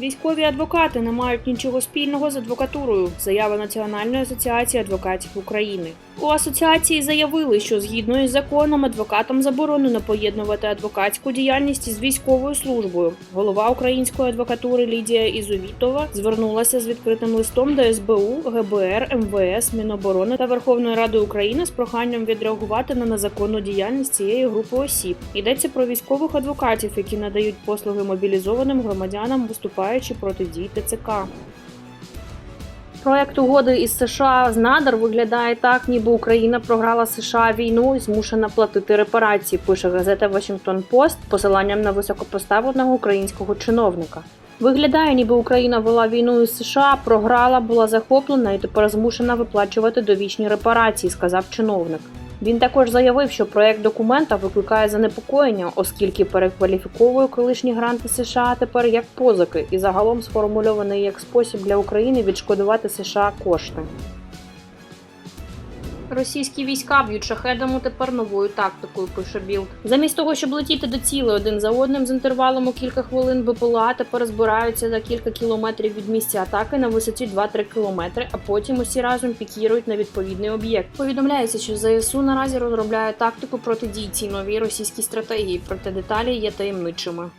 Військові адвокати не мають нічого спільного з адвокатурою. Заява Національної асоціації адвокатів України. У асоціації заявили, що згідно із законом адвокатам заборонено поєднувати адвокатську діяльність із військовою службою. Голова української адвокатури Лідія Ізовітова звернулася з відкритим листом до СБУ, ГБР, МВС, Міноборони та Верховної Ради України з проханням відреагувати на незаконну діяльність цієї групи осіб. Йдеться про військових адвокатів, які надають послуги мобілізованим громадянам, виступаючи проти дій ТЦК. Проект угоди із США з надар виглядає так, ніби Україна програла США війну і змушена платити репарації. Пише газета Washington Post посиланням на високопоставленого українського чиновника. Виглядає, ніби Україна вела війну із США, програла, була захоплена і тепер змушена виплачувати довічні репарації, сказав чиновник. Він також заявив, що проект документа викликає занепокоєння, оскільки перекваліфіковує колишні гранти США тепер як позики, і загалом сформульований як спосіб для України відшкодувати США кошти. Російські війська б'ють шахедами тепер новою тактикою, пише Білд. Замість того, щоб летіти до цілей один за одним з інтервалом у кілька хвилин, БПЛА тепер збираються за кілька кілометрів від місця атаки на висоті 2-3 кілометри, а потім усі разом пікірують на відповідний об'єкт. Повідомляється, що ЗСУ наразі розробляє тактику протидії цій новій російській стратегії, проте деталі є таємничими.